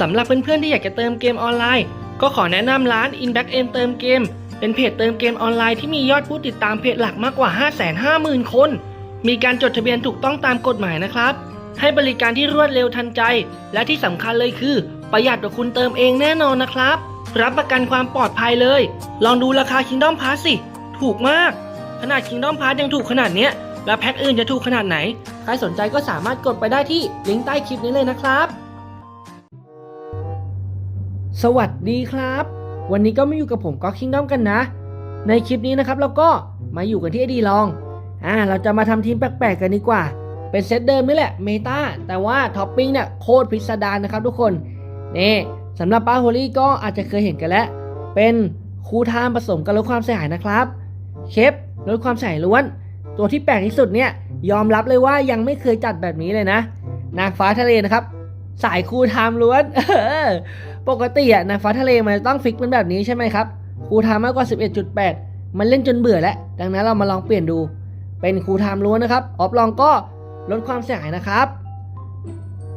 สำหรับเพื่อนๆที่อยากจะเติมเกมออนไลน์ ก็ขอแนะนำร้าน Inback End เติมเกม เป็นเพจเติมเกมออนไลน์ที่มียอดผู้ติดตามเพจหลักมากกว่า 550,000 คน มีการจดทะเบียนถูกต้องตามกฎหมายนะครับ ให้บริการที่รวดเร็วทันใจ และที่สำคัญเลยคือ ประหยัดกว่าคุณเติมเองแน่นอนนะครับ รับประกันความปลอดภัยเลย ลองดูราคา Kingdom Pass สิ ถูกมาก ขนาด Kingdom Pass ยังถูกขนาดเนี้ยแล้วแพ็คอื่นจะถูกขนาดไหน ใครสนใจก็สามารถกดไปได้ที่ลิงก์ใต้คลิปนี้เลยนะครับ สวัสดีครับ วันนี้ก็มาอยู่กับผมก็คิงด้อมกันนะ ในคลิปนี้นะครับเราก็มาอยู่กันที่ไอดีลองอ่าเราจะมาทำทีมแปลกๆกันดีกว่า เป็นเซตเดิมนี่แหละเมตาแต่ว่าท็อปปิ้งเนี่ยโคตรพิสดารนะครับทุกคนนี่สำหรับป้าโฮลี่ก็อาจจะเคยเห็นกันแล้ว เป็นคูทามผสมกับลดความเสียหายนะครับเคปลดความเสียหายล้วน ตัวที่แปลกที่สุดเนี่ยยอมรับเลยว่ายังไม่เคยจัดแบบนี้เลยนะ นางฟ้าทะเลนะครับ สายคูทามล้วน ปกติอะนฟ้าทะเลมันจะต้องฟิกเป็นแบบนี้ใช่ไหมครับครูทามมากกว่า 11.8 มันเล่นจนเบื่อแล้ว ดังนั้นเรามาลองเปลี่ยนดู เป็นครูทามล้วนนะครับ ออฟลองก็ลดความเสียหายนะครับ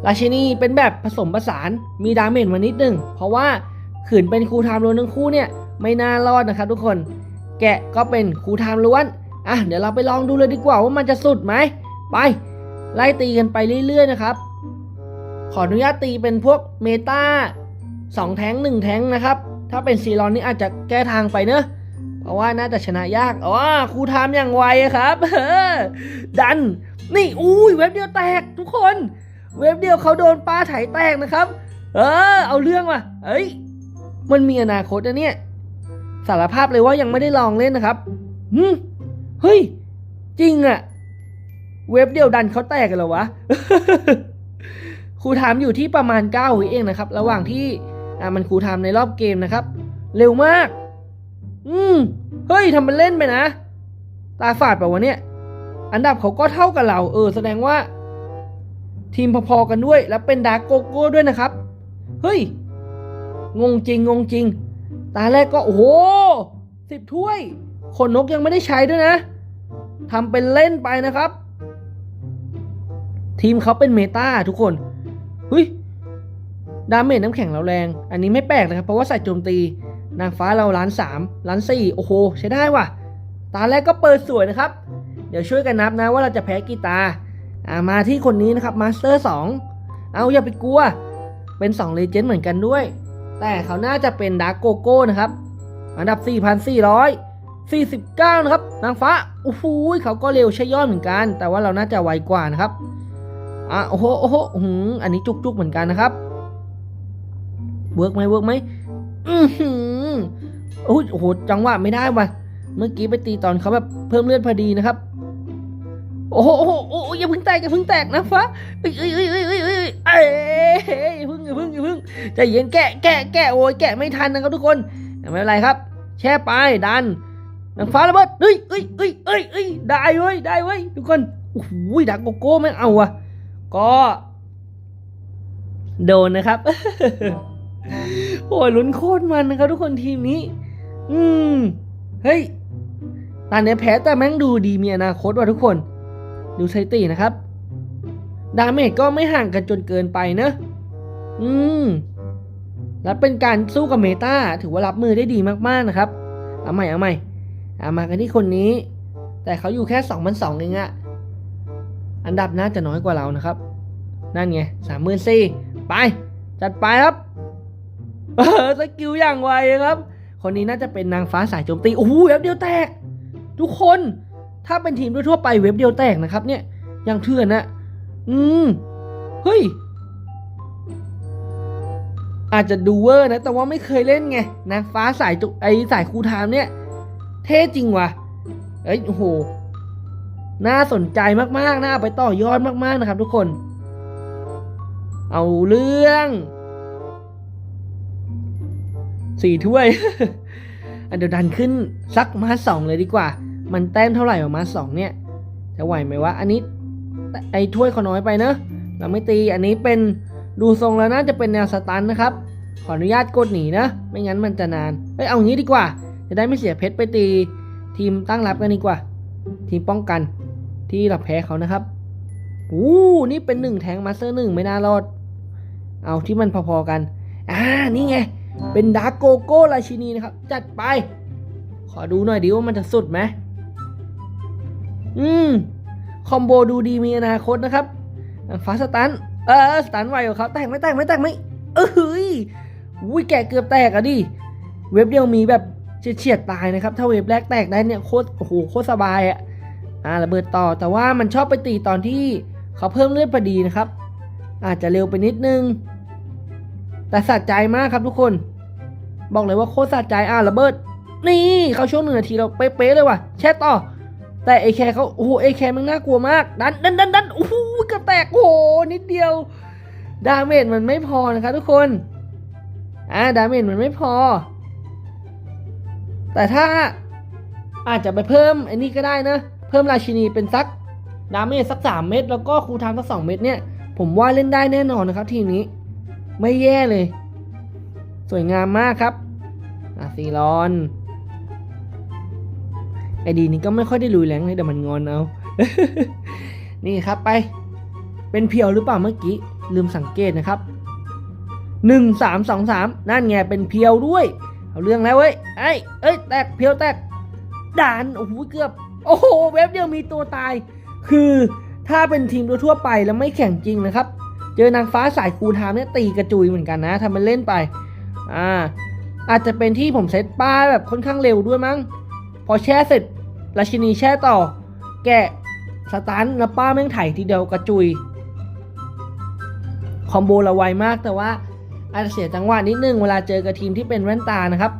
ราชินีเป็นแบบผสมผสานมีดาเมจมานิดหนึ่งเพราะว่าขืนเป็นครูทามล้วนทั้งคู่เนี่ยไม่น่ารอดนะครับทุกคน แกะก็เป็นครูทามล้วน อะเดี๋ยวเราไปลองดูเลยดีกว่าว่ามันจะสุดไหม ไป ไล่ตีกันไปเรื่อยๆนะครับ ขออนุญาตตีเป็นพวกเมตา สองแท้งหนึ่งแท้งนะครับ ถ้าเป็นซีรอนนี่อาจจะแก้ทางไปเนอะเพราะว่าน่าจะชนะยากอ๋อครูทามอย่างไวครับดันนี่อุ้ยเว็บเดียวแตกทุกคน เว็บเดียวเขาโดนปลาไถแตกนะครับ เออ เอาเรื่องว่ะเอ้ยมันมีอนาคตนะเนี่ยสารภาพเลยว่ายังไม่ได้ลองเล่นนะครับหืมเฮ้ย จริงอะเว็บเดียวดันเขาแตกกันเหรอวะ ครูถามอยู่ที่ประมาณ9วิเองนะครับ ระหว่างที่ อ่ามันครูถาในรอบเกมนะครับ เร็วมาก อืมเฮ้ยทำเป็นเล่นไปนะ ตาฝาดเปล่าวะเนี่ย อันดับเขาก็เท่ากับเรา เออ แสดงว่า ทีมพอๆกันด้วย แล้วเป็นดาร์กโกโก้ด้วยนะครับ เฮ้ย งงจริงงงจริง ตาแรกก็โอ้โหสิบถ้วย ขนนกยังไม่ได้ใช้ด้วยนะทำเป็นเล่นไปนะครับ ทีมเขาเป็นเมตาทุกคนเฮ้ย ดาเมจน้ำแข็งเราแรง อันนี้ไม่แปลกนะครับ เพราะว่าใส่โจมตี นางฟ้าเราล้านสามล้านสี่โอ้โห ใช้ได้ว่ะ ตาแรกก็เปิดสวยนะครับ เดี๋ยวช่วยกันนับนะว่าเราจะแพ้กี่ตาอ่ามาที่คนนี้นะครับมาสเตอร์สองเอาอย่าไปกลัว เป็น2เลเจนด์เหมือนกันด้วย แต่เขาน่าจะเป็นดาร์กโกโก้นะครับอันดับ 4,449 นะครับ นางฟ้าโอ้โหเขาก็เร็วใช่ยอดเหมือนกัน แต่ว่าเราน่าจะไวกว่านะครับอะโอ้โหโอ้โหอันนี้จุกๆเหมือนกันนะครับ เวิร์กไหมเวิร์กไหมอือหือโอ้โหจังหวะไม่ได้ว่ะ เมื่อกี้ไปตีตอนเขาแบบเพิ่มเลือดพอดีนะครับ โอ้โหโอ้โหโอ้อย่าพิ่งแตกอย่าพิ่งแตกนะฟ้าเอ้ยเอ้ยเอ้ยเอ้ยเอ้ยเอ้ยเอ้ยพิ่งอย่าพิ่งอย่าพิ่งใจเย็นแกะแกะแกะโอ้ยแกะไม่ทันนะครับทุกคนไม่เป็นไรครับ แช่ไปดันนางฟ้าระเบิดเอ้ยเอ้ยเอ้ยเอ้ยเอ้ยได้เว้ยได้เว้ยทุกคนโอ้โหดักโกโก้ไม่เอาอะก็ โดนนะครับ โอ้ยลุ้นโคตรมันนะครับทุกคนทีมนี้ อืม เฮ้ยตอนนี้แพ้แต่แม่งดูดีมีอนาคตว่ะทุกคน ดูสถิตินะครับ ดาเมจก็ไม่ห่างกันจนเกินไปเนอะอืม และเป็นการสู้กับเมตาถือว่ารับมือได้ดีมากๆนะครับ เอาใหม่เอาใหม่เอามากันที่คนนี้ แต่เขาอยู่แค่2 0 0 2เองอะอันดับน่าจะน้อยกว่าเรานะครับ นั่นไงสามหมื่นสี่ไป จัดไปครับ เออสกิลอย่างไวครับ คนนี้น่าจะเป็นนางฟ้าสายโจมตีโอ้โหเว็บเดียวแตก ทุกคนถ้าเป็นทีมทั่วไปเว็บเดียวแตกนะครับ เนี่ยยังเถื่อนนะอืมเฮ้ยอาจจะดูเวอร์นะ แต่ว่าไม่เคยเล่นไงนางฟ้าสายจุไอสายคูทามเนี่ย เท่จริงว่ะเอ้ยโอ้โห น่าสนใจมากๆ น่าเอาไปต่อยอดมากๆนะครับทุกคน เอาเรื่อง สี่ถ้วย อันเดี๋ยวดันขึ้นสักมาสองเลยดีกว่า มันแต้มเท่าไหร่ออกมาสองเนี่ย จะไหวไหมวะ อันนี้ไอ้ถ้วยเขาน้อยไปเนอะ เราไม่ตี อันนี้เป็นดูทรงแล้วน่าจะเป็นแนวสตันนะครับ ขออนุญาตกดหนีนะ ไม่งั้นมันจะนาน เอ้ย เอางี้ดีกว่า จะได้ไม่เสียเพชรไปตีทีมตั้งรับกันดีกว่า ทีมป้องกันที่เราแพ้เขานะครับอู้นี่เป็นหนึ่งแทงมาสเตอร์หนึ่งไม่น่ารอด เอาที่มันพอๆกัน อ่า นี่ไง เป็นดาร์กโกโก้ราชินีนะครับ จัดไป ขอดูหน่อยดิว่ามันจะสุดไหมอืม คอมโบดูดีมีอนาคตนะครับฟ้าสตัน เออสตันไวกว่าเขาแตกไม่แตกไม่แตกไม่เออเฮ้ยอุ้ยแกเกือบแตกอะดิ เว็บเดียวมีแบบเฉียดตายนะครับ ถ้าเว็บแรกแตกได้เนี่ยโคตรโอ้โหโคตรสบายอะอ่าระเบิดต่อแต่ว่ามันชอบไปตีตอนที่เขาเพิ่มเลือดพอดีนะครับ อาจจะเร็วไปนิดนึง แต่สะใจมากครับทุกคน บอกเลยว่าโคตรสะใจอ่าระเบิด นี่เขาช่วงหนึ่งนาทีเราเป๊ะๆเลยว่ะ แช่ต่อ แต่เอแคเขาโอ้โหเอแคมันน่ากลัวมาก ดันดันดันดันโอ้โหกระแตกโอ้โหนิดเดียว ดาเมจมันไม่พอนะครับทุกคนอ่าดาเมจมันไม่พอ แต่ถ้าอาจจะไปเพิ่มไอ้นี่ก็ได้นะ เพิ่มราชินีเป็นสักดาเมจสักสามเม็ดแล้วก็คูทม์สักสองเม็ดเนี่ย ผมว่าเล่นได้แน่นอนนะครับทีมนี้ ไม่แย่เลย สวยงามมากครับอะซีรอนไอดีนี้ก็ไม่ค่อยได้ลุยแรงเลยแต่มันงอนเอา นี่ครับไป เป็นเพียวหรือเปล่าเมื่อกี้ ลืมสังเกตนะครับหนึ่งสามสองสามนั่นไงเป็นเพียวด้วย เอาเรื่องแล้วเว้ยไอ้เอ้ยแตกเพียวแตกด่านโอ้โหเกือบ โอ้โหเว็บเดียวมีตัวตาย คือถ้าเป็นทีมทั่วไปแล้วไม่แข่งจริงนะครับ เจอนางฟ้าสายคูลไทม์เนี่ยตีกระจุยเหมือนกันนะทำมันเล่นไป อ่า อาจจะเป็นที่ผมเซตป้ายแบบค่อนข้างเร็วด้วยมั้ง พอแช่เสร็จราชินีแช่ต่อ แกะสตันแล้วป้าแม่งไถทีเดียวกระจุย คอมโบเราไวมากแต่ว่าอาจจะเสียจังหวะนิดนึงเวลาเจอกับทีมที่เป็นแว่นตานะครับ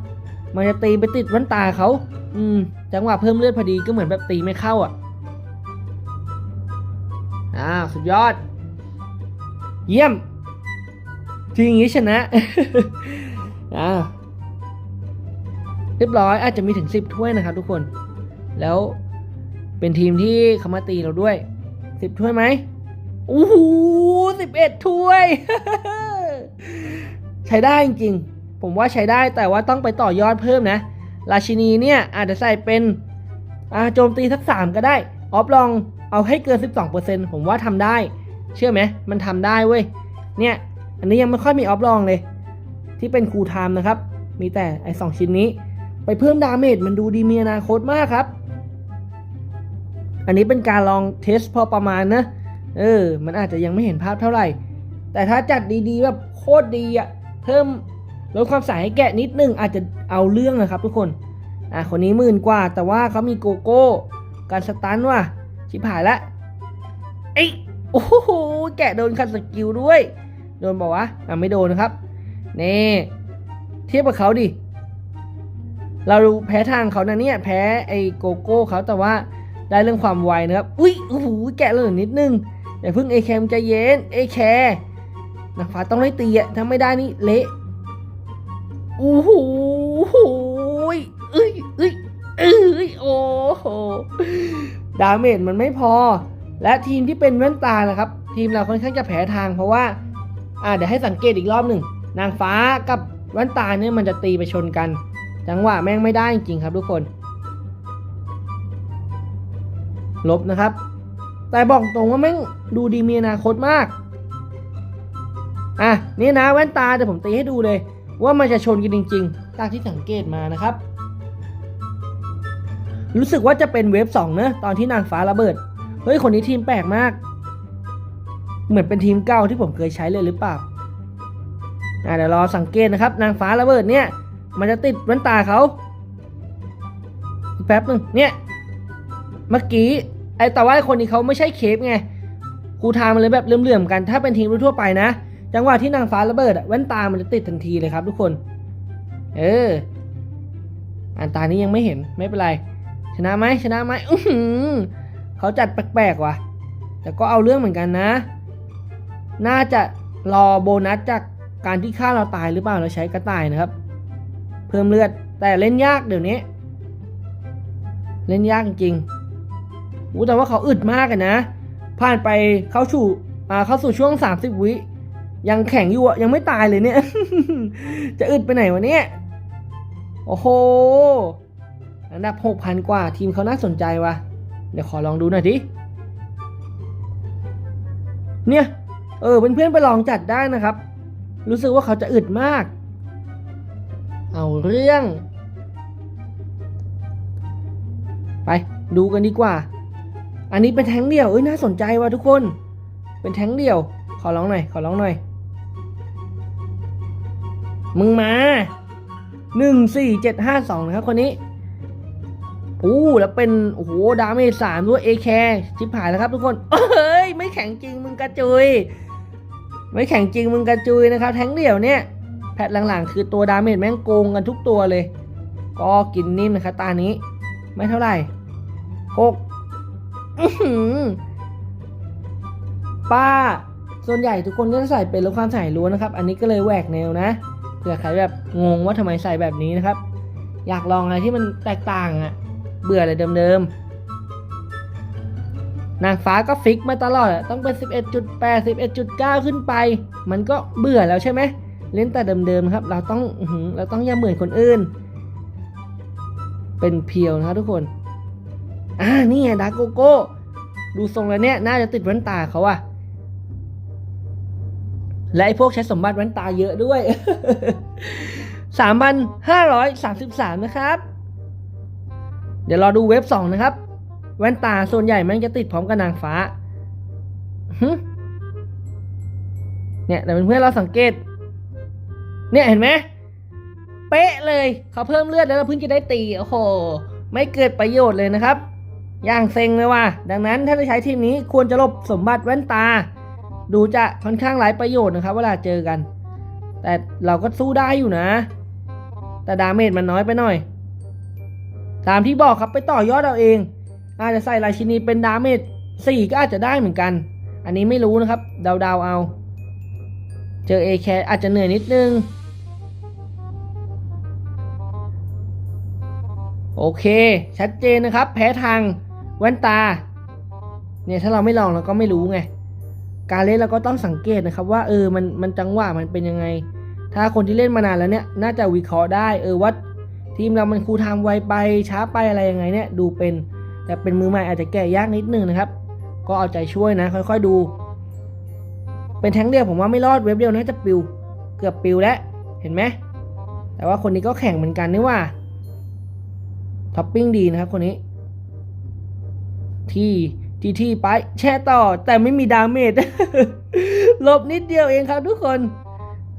มันจะตีไปติดแว่นตาเขา อืม จังหวะเพิ่มเลือดพอดีก็เหมือนแบบตีไม่เข้าอะอ้าวสุดยอด เยี่ยมทีอย่างนี้ชนะอ่าเรียบร้อยอาจจะมีถึง 10 ถ้วยนะครับทุกคน แล้วเป็นทีมที่เขามาตีเราด้วย 10 ถ้วยไหมโอ้โห11ถ้วย ใช้ได้จริงๆ ผมว่าใช้ได้แต่ว่าต้องไปต่อยอดเพิ่มนะ ราชินีเนี่ยอาจจะใส่เป็นอ่าโจมตีสักสามก็ได้ ออฟลองเอาให้เกิน 12%ผมว่าทำได้ เชื่อไหมมันทำได้เว้ย เนี่ย อันนี้ยังไม่ค่อยมีออฟลองเลย ที่เป็นคูไทม์นะครับ มีแต่ไอ้สองชิ้นนี้ ไปเพิ่มดาเมจมันดูดีมีอนาคตมากครับ อันนี้เป็นการลองเทสพอประมาณนะ เออ มันอาจจะยังไม่เห็นภาพเท่าไหร่ แต่ถ้าจัดดีๆแบบโคตรดีอะเพิ่มลดความใสให้แกะนิดนึงอาจจะเอาเรื่องนะครับทุกคน อะคนนี้หมื่นกว่า แต่ว่าเขามีโกโก้ การสตันว่ะชิบหายละ เอ้ย โอ้โหแกะโดนคัดสกิลด้วย โดนบอกว่าอะไม่โดนนะครับนี่เทียบกับเขาดิ เราแพ้ทางเขานะเนี่ย แพ้ไอโกโก้เขาแต่ว่าได้เรื่องความไวนะครับ อุ้ยโอ้โหแกะเลยนิดนึงอย่าเพิ่งเอแคมใจเย็นเอแคนักฟ้าต้องได้ตีอะถ้าไม่ได้นี่เละโอ้โหเอ้ยเอ้ยเอ้ยโอ้โหดาเมจมันไม่พอ และทีมที่เป็นแว่นตานะครับ ทีมเราค่อนข้างจะแพ้ทางเพราะว่าอ่าเดี๋ยวให้สังเกตอีกรอบหนึ่งนางฟ้ากับแว่นตาเนี่ยมันจะตีไปชนกัน จังหวะแม่งไม่ได้จริงๆครับทุกคนลบนะครับ แต่บอกตรงว่าแม่งดูดีมีอนาคตมาก อะนี่นะแว่นตาเดี๋ยวผมตีให้ดูเลย ว่ามันจะชนกันจริงๆจากที่สังเกตมานะครับ รู้สึกว่าจะเป็นเวฟสองเนอะตอนที่นางฟ้าระเบิด เฮ้ย คนนี้ทีมแปลกมาก เหมือนเป็นทีมเก่าที่ผมเคยใช้เลยหรือเปล่าอะเดี๋ยวรอสังเกตนะครับ นางฟ้าระเบิดเนี่ย มันจะติดแว่นตาเขาแป๊บหนึ่งเนี่ยเมื่อกี้ไอ้แต่ว่าคนนี้เขาไม่ใช่เคปไงครูทามันเลยแบบเลื่อมๆกัน ถ้าเป็นทีมทั่วไปนะ จังหวะที่นางฟ้าระเบิดแว่นตามันจะติดทันทีเลยครับ ทุกคน เออ อันตานี้ยังไม่เห็นไม่เป็นไร ชนะไหมชนะไหมอื้อ เขาจัดแปลกๆว่ะ แต่ก็เอาเรื่องเหมือนกันนะ น่าจะรอโบนัสจากการที่ฆ่าเราตายหรือเปล่าเราใช้กระต่ายนะครับ เพิ่มเลือดแต่เล่นยากเดี๋ยวนี้ เล่นยากจริงๆอู้แต่ว่าเขาอึดมากอะนะ ผ่านไปเข้าสู่อ่าเข้าสู่ช่วง 30 วิยังแข็งอยู่อะยังไม่ตายเลยเนี่ย จะอึดไปไหนวะเนี่ยโอ้โหอันดับ6,000 กว่าทีมเขาน่าสนใจว่ะ เดี๋ยวขอลองดูหน่อยดิ เนี่ย เออเพื่อนๆไปลองจัดได้นะครับ รู้สึกว่าเขาจะอึดมาก เอาเรื่อง ไปดูกันดีกว่า อันนี้เป็นแทงเดี่ยว เอ้ยน่าสนใจว่ะทุกคน เป็นแทงเดี่ยว ขอร้องหน่อย ขอร้องหน่อย มึงมาหนึ่งสี่เจ็ดห้าสองนะครับคนนี้ อู้แล้วเป็น โอ้โห ดาเมจสามด้วยเอแคชิบหายแล้วครับทุกคนเฮ้ย ไม่แข็งจริงมึงกระจุย ไม่แข็งจริงมึงกระจุยนะครับ แทงเดี่ยวเนี่ย แพทหลังๆ คือตัวดาเมจแม่งโกงกันทุกตัวเลย ก็กินนิ่มนะครับตานี้ ไม่เท่าไหร่หกป้า ส่วนใหญ่ทุกคนก็จะใส่เป็นลดความใส่ล้วนนะครับ อันนี้ก็เลยแหวกแนวนะ เผื่อใครแบบงงว่าทำไมใส่แบบนี้นะครับ อยากลองอะไรที่มันแตกต่างอะ เบื่ออะไรเดิมๆนางฟ้าก็ฟิกมาตลอดต้องเป็น 11.8 11.9 ขึ้นไป มันก็เบื่อแล้วใช่ไหมเล่นแต่เดิมๆครับ เราต้องเราต้องอย่าเหมือนคนอื่น เป็นเพียวนะครับทุกคน อ่านี่ไงดากโกโก้ดูทรงแล้วเนี่ยน่าจะติดแว่นตาเขาอะและไอ้พวกใช้สมบัติแว่นตาเยอะด้วย 3,533 นะครับ ดี๋ยวรอดูเว็บ 2 นะครับ แว่นตาส่วนใหญ่มันจะติดพร้อมกับนางฟ้าเนี่ยแต่เพื่อนเราสังเกต เนี่ยเห็นไหมเป๊ะเลยเขาเพิ่มเลือดแล้วเราเพิ่งจะได้ตีโอ้โห ไม่เกิดประโยชน์เลยนะครับ อย่างเซ็งเลยว่ะดังนั้นถ้าจะใช้ทีมนี้ควรจะลบสมบัติแว่นตา ดูจะค่อนข้างหลายประโยชน์นะครับ เวลาเจอกัน แต่เราก็สู้ได้อยู่นะ แต่ดาเมจมันน้อยไปหน่อย ตามที่บอกครับไปต่อยอดเอาเอง อาจจะใส่ราชินีเป็นดาเมจสี่ก็อาจจะได้เหมือนกัน อันนี้ไม่รู้นะครับเดาๆเอา เจอเอแคอาจจะเหนื่อยนิดนึง โอเค ชัดเจนนะครับ แพ้ทางแว่นตา เนี่ยถ้าเราไม่ลองเราก็ไม่รู้ไง การเล่นเราก็ต้องสังเกตนะครับ ว่าเออมันมันจังหวะมันเป็นยังไง ถ้าคนที่เล่นมานานแล้วเนี่ย น่าจะวิเคราะห์ได้เออว่า ทีมเรามันครูทำไวไปช้าไปอะไรยังไงเนี่ยดูเป็น แต่เป็นมือใหม่อาจจะแก้ยากนิดนึงนะครับ ก็เอาใจช่วยนะ ค่อยๆดู เป็นแท้งเดียวผมว่าไม่รอดเว็บเดียวน่าจะปิว เกือบปิวแล้วเห็นไหมแต่ว่าคนนี้ก็แข่งเหมือนกันนี่ว่าท็อปปิ้งดีนะครับคนนี้ ที่ที่ที่ไปแช่ต่อแต่ไม่มีดาเมจหลบนิดเดียวเองครับทุกคน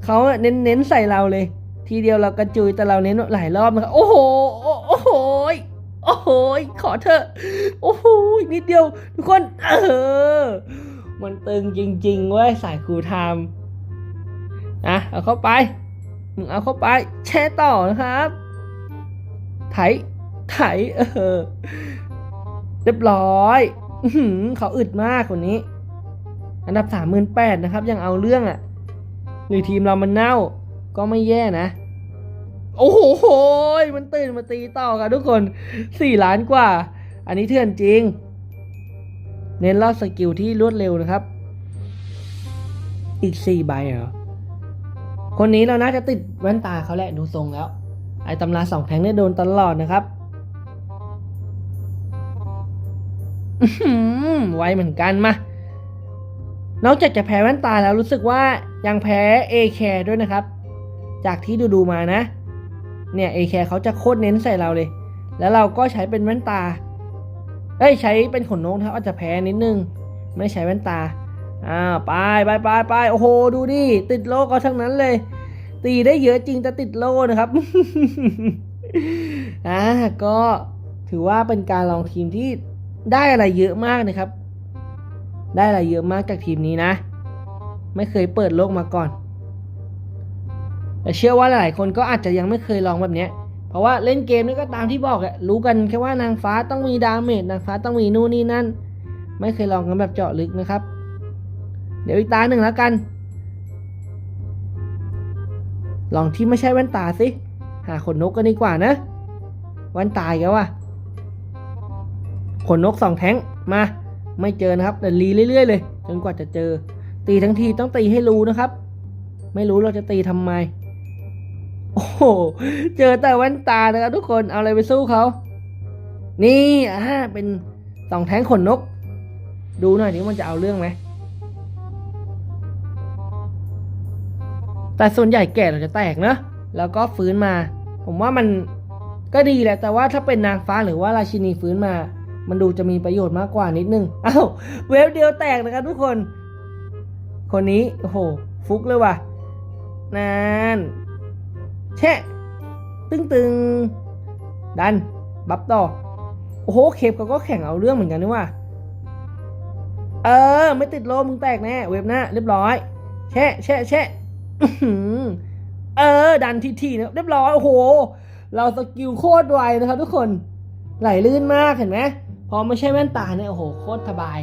เขาเน้นเน้นใส่เราเลย ทีเดียวเรากระจุยแต่เราเน้นหลายรอบนะครับโอ้โหโอ้โหโอ้โหขอเถอะโอ้โหนิดเดียว ทุกคน เออ มันตึงจริงๆเว้ยสายครูทม์นะเอาเข้าไปมึงเอาเข้าไป แช่ต่อนะครับ ไถ ไถ เออ เรียบร้อยอเขาอึดมากคนนี้ อันดับสามหมื่นแปดนะครับ ยังเอาเรื่องอะ่ะหรือทีมเรามันเน่า ก็ไม่แย่นะ โอ้โหมันตื่นมาตีต่อกันทุกคนสี่ล้านกว่า อันนี้เถื่อนจริง เน้นเล่าสกิลที่รวดเร็วนะครับ อีกสี่ใบเหรอ คนนี้เราน่าจะติดแว่นตาเขาแหละดูทรงแล้ว ไอ้ตำราสองแทงเนี่ยโดนตลอดนะครับไวเหมือนกันมานอกจากจะแพ้แว่นตาแล้วรู้สึกว่ายังแพ้เอแคด้วยนะครับ จากที่ดูดูมานะ เนี่ยเอแคร์เขาจะโคตรเน้นใส่เราเลย แล้วเราก็ใช้เป็นแว่นตา เอ้ยใช้เป็นขนนกนะครับอาจจะแพ้นิดนึง ไม่ใช้แว่นตาอ่าไปไปไปไปโอ้โหดูดิติดโลก็ทั้งนั้นเลย ตีได้เยอะจริงแต่ติดโลนะครับ อ่าก็ถือว่าเป็นการลองทีมที่ได้อะไรเยอะมากนะครับ ได้อะไรเยอะมากจากทีมนี้นะ ไม่เคยเปิดโลกมาก่อน แต่เชื่อว่าหลายคนก็อาจจะยังไม่เคยลองแบบเนี้ยเพราะว่าเล่นเกมนี่ก็ตามที่บอกแหละรู้กันแค่ว่านางฟ้าต้องมีดาเมจนางฟ้าต้องมีนู่นนี่นั่น ไม่เคยลองกันแบบเจาะลึกนะครับ เดี๋ยวอีกตาหนึ่งแล้วกัน ลองที่ไม่ใช่แว่นตาสิหาขนนกกันดีกว่านะแว่นตาอีกแล้วว่ะขนนกสองแท้งมา ไม่เจอนะครับเดี๋ยวรีเรื่อยๆเลยจนกว่าจะเจอ ตีทั้งทีต้องตีให้รู้นะครับ ไม่รู้เราจะตีทำไม โอ้โห เจอแต่แว่นตานะครับทุกคน เอาอะไรไปสู้เขา นี่อ่าเป็นสองแท้งขนนก ดูหน่อยนี้มันจะเอาเรื่องไหม แต่ส่วนใหญ่แก่เราจะแตกเนอะ แล้วก็ฟื้นมา ผมว่ามันก็ดีแหละ แต่ว่าถ้าเป็นนางฟ้าหรือว่าราชินีฟื้นมา มันดูจะมีประโยชน์มากกว่านิดนึงอ้าวเวฟเดียวแตกนะครับทุกคน คนนี้ โอ้โห ฟุกเลยว่ะนาน แช่ตึงตึงดัน บัฟต่อ โอ้โห เคปเขาก็แข่งเอาเรื่องเหมือนกันนี่ว่ะเออ ไม่ติดโลมึงแตกแน่เว็บหน้าเรียบร้อย แช่แช่แช่เออ ดันทีทีนะเรียบร้อย โอ้โห เราสกิลโคตรไวนะครับทุกคน ไหลลื่นมากเห็นไหม พอไม่ใช่แว่นตาเนี่ย โอ้โห โคตรสบาย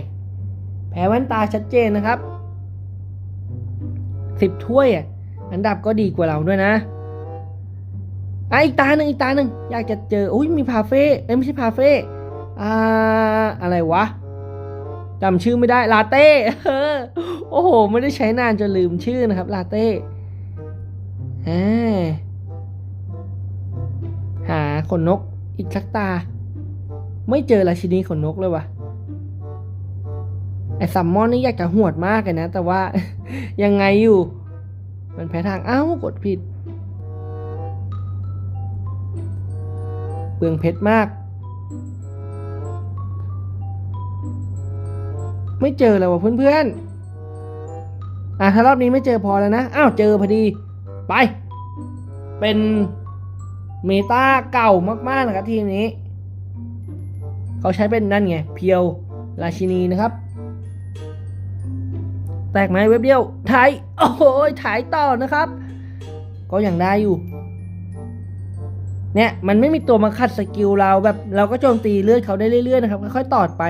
แพ้แว่นตาชัดเจนนะครับ สิบถ้วยอะ อันดับก็ดีกว่าเราด้วยนะ อะอีกตาหนึ่งอีกตาหนึ่งอยากจะเจออุ้ยมีพาเฟ่เอ้ยไม่ใช่พาเฟ่อ่าอะไรวะจำชื่อไม่ได้ลาเต้โอ้โห ไม่ได้ใช้นานจนลืมชื่อนะครับลาเต้อ่าหาขนนกอีกสักตา ไม่เจอราชินีขนนกเลยวะไอซัมมอนนี่อยากจะหวดมากเลยนะ แต่ว่ายังไงอยู่ มันแพ้ทางเอ้ากดผิด เปลืองเพชรมาก ไม่เจอแล้วว่ะเพื่อนๆ อะถ้ารอบนี้ไม่เจอพอแล้วนะ อ้าวเจอพอดี ไป เป็นเมตาเก่ามากๆนะครับทีมนี้ เขาใช้เป็นนั่นไง เพียวราชินีนะครับ แตกไหมเว็บเดียวถ่ายโอ้โหถ่ายต่อนะครับ ก็ยังได้อยู่ เนี่ยมันไม่มีตัวมาขัดสกิลเราแบบเราก็โจมตีเลือดเขาได้เรื่อยๆนะครับค่อยๆตอดไป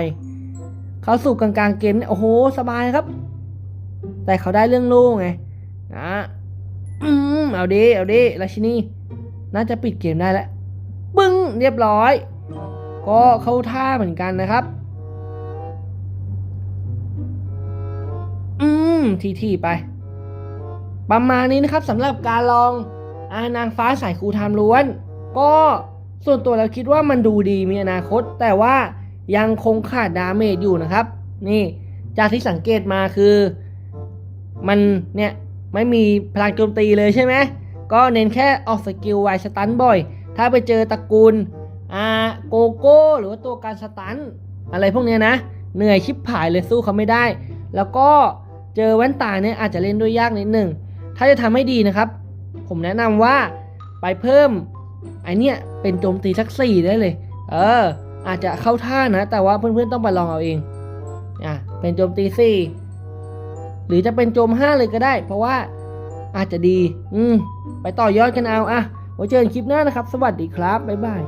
เขาสู่กลางๆเกมเนี่ยโอ้โหสบายครับ แต่เขาได้เรื่องลูกไงนะอืมเอาดิเอาดิราชินีน่าจะปิดเกมได้แล้วปึ้งเรียบร้อย ก็เข้าท่าเหมือนกันนะครับ อืมทีทีไป ประมาณนี้นะครับสำหรับการลองอานางฟ้าสายครูไทม์ล้วน ก็ส่วนตัวเราคิดว่ามันดูดีมีอนาคต แต่ว่ายังคงขาดดาเมจอยู่นะครับ นี่จากที่สังเกตมาคือ มันเนี่ยไม่มีพลังโจมตีเลยใช่ไหมก็เน้นแค่ออกสกิลไวสตันบ่อย ถ้าไปเจอตระกูลอ่าโกโก้หรือว่าตัวการสตันอะไรพวกเนี้ยนะ เหนื่อยชิบผายเลยสู้เขาไม่ได้ แล้วก็เจอแว่นตาเนี่ยอาจจะเล่นด้วยยากนิดหนึ่ง ถ้าจะทำให้ดีนะครับ ผมแนะนำว่าไปเพิ่ม ไอเนี่ยเป็นโจมตีสักสี่ได้เลย เออ อาจจะเข้าท่านะ แต่ว่าเพื่อนๆต้องไปลองเอาเอง อะ เป็นโจมตีสี่หรือจะเป็นโจมห้าเลยก็ได้ เพราะว่าอาจจะดี อืม ไปต่อยอดกันเอา อะไว้เจอกันคลิปหน้านะครับ สวัสดีครับ บ๊ายบาย